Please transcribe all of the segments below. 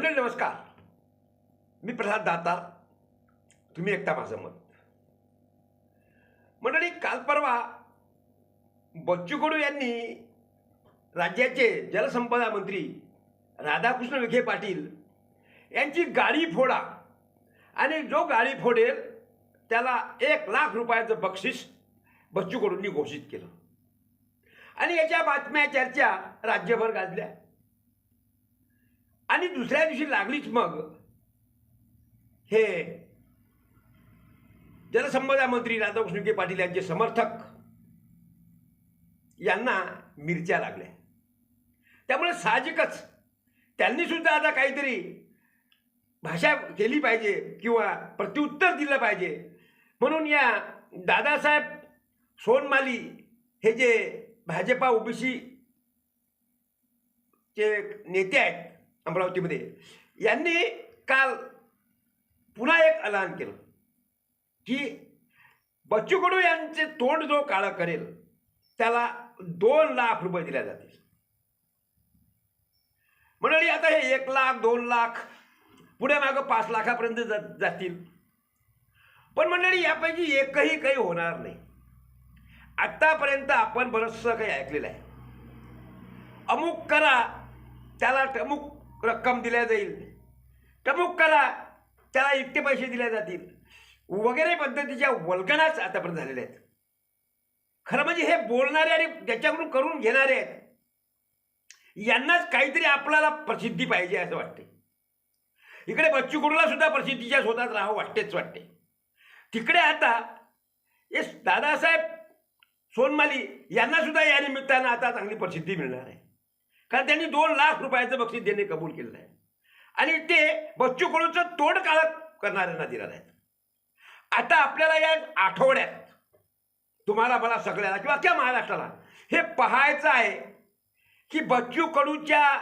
मंडळी नमस्कार. मी प्रसाद दातार. तुम्ही एकटा माझं मत. मंडळी काल परवा बच्चू कडू यांनी राज्याचे जलसंपदा मंत्री राधाकृष्ण विखे पाटील यांची गाडी फोडा आणि जो गाडी फोडेल त्याला एक लाख रुपयाचं बक्षीस बच्चू कडूंनी घोषित केलं. आणि याच्या बातम्या चर्चा राज्यभर गाजल्या. आणि दुसऱ्या दिवशी लागलीच मग. हे जलसंपदा मंत्री राधाकृष्ण विखे पाटील यांचे समर्थक यांना मिरच्या लागल्या. त्यामुळे साहजिकच त्यांनी सुद्धा आता काहीतरी भाषा केली पाहिजे किंवा प्रत्युत्तर दिलं पाहिजे. म्हणून या दादासाहेब सोनमाली हे जे भाजपा ओबीसी चे नेते आहेत अमरावतीमध्ये. यांनी काल पुन्हा एक ऐलान केलं. की बच्चू कडू यांचे तोंड जो काळं करेल त्याला दोन लाख रुपये दिल्या जातील. मंडळी आता हे एक लाख दोन लाख पुढे मागं पाच लाखापर्यंत जा- जातील. पण मंडळी यापैकी एकही काही होणार नाही. आत्तापर्यंत आपण बरंचसं काही ऐकलेलं आहे. अमुक करा त्याला टमुक रक्कम दिल्या जाईल. टमुक करा त्याला इतके पैसे दिले जातील. वगैरे पद्धतीच्या वल्गनाच आतापर्यंत झालेल्या आहेत. खरं म्हणजे हे बोलणारे आणि ज्याच्याकडून करून घेणारे आहेत. यांनाच काहीतरी आपल्याला प्रसिद्धी पाहिजे असं वाटते. इकडे बच्चू कडूला सुद्धा प्रसिद्धीच्या शोधात राहावं वाटतेच वाटते. तिकडे आता हे दादासाहेब सोनमाली यांना सुद्धा या निमित्तानं आता चांगली प्रसिद्धी मिळणार आहे. कारण त्यांनी दोन लाख रुपयाचं बक्षीस देणे कबूल केलेलं आहे आणि ते बच्चू कडूचं तोड काळक करणाऱ्यांना दिलेलं आहे आता आपल्याला या आठवड्यात तुम्हाला मला सगळ्याला किंवा त्या महाराष्ट्राला हे पाहायचं आहे की बच्चू कडूच्या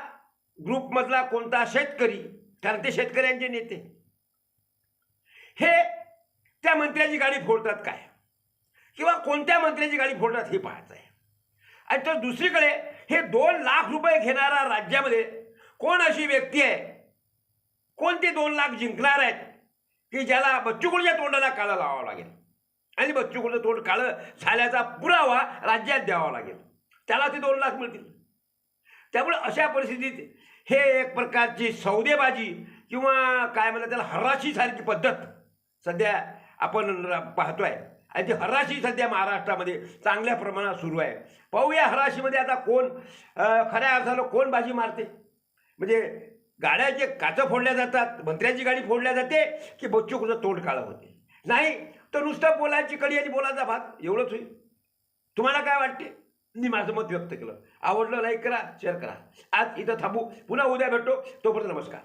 ग्रुपमधला कोणता शेतकरी कारण ते शेतकऱ्यांचे नेते. हे त्या मंत्र्याची गाडी फोडतात काय? किंवा कोणत्या मंत्र्याची गाडी फोडतात हे पाहायचं आहे. आणि तर दुसरीकडे हे दोन लाख रुपये घेणारा राज्यामध्ये कोण अशी व्यक्ती आहे? कोणती दोन लाख जिंकणार आहेत? की ज्याला बच्चूकडच्या तोंडाला काळं लावावं लागेल? आणि बच्चूकडचं तोंड काळं झाल्याचा पुरावा राज्यात द्यावा लागेल. त्याला ते दोन लाख मिळतील. त्यामुळे अशा परिस्थितीत हे एक प्रकारची सौदेबाजी किंवा काय म्हणतात त्याला हराशीसारखी पद्धत सध्या आपण पाहतो पाहतोय. आणि ती हराशी सध्या महाराष्ट्रामध्ये चांगल्या प्रमाणात सुरू आहे. पाहूया हराशीमध्ये आता कोण खऱ्या अर्थानं कोण बाजी मारते? म्हणजे गाड्याचे काचं फोडल्या जातात मंत्र्याची गाडी फोडल्या जाते की बच्चूकडचं तोंड काळं होते? नाही तर नुसतं बोलायची कडी आणि बोलायचा भात एवढंच होईल. तुम्हाला काय वाटते? मी माझं मत व्यक्त केलं. आवडलं लाईक करा शेअर करा. आज इथं थांबू. पुन्हा उद्या भेटतो तोपर्यंत नमस्कार.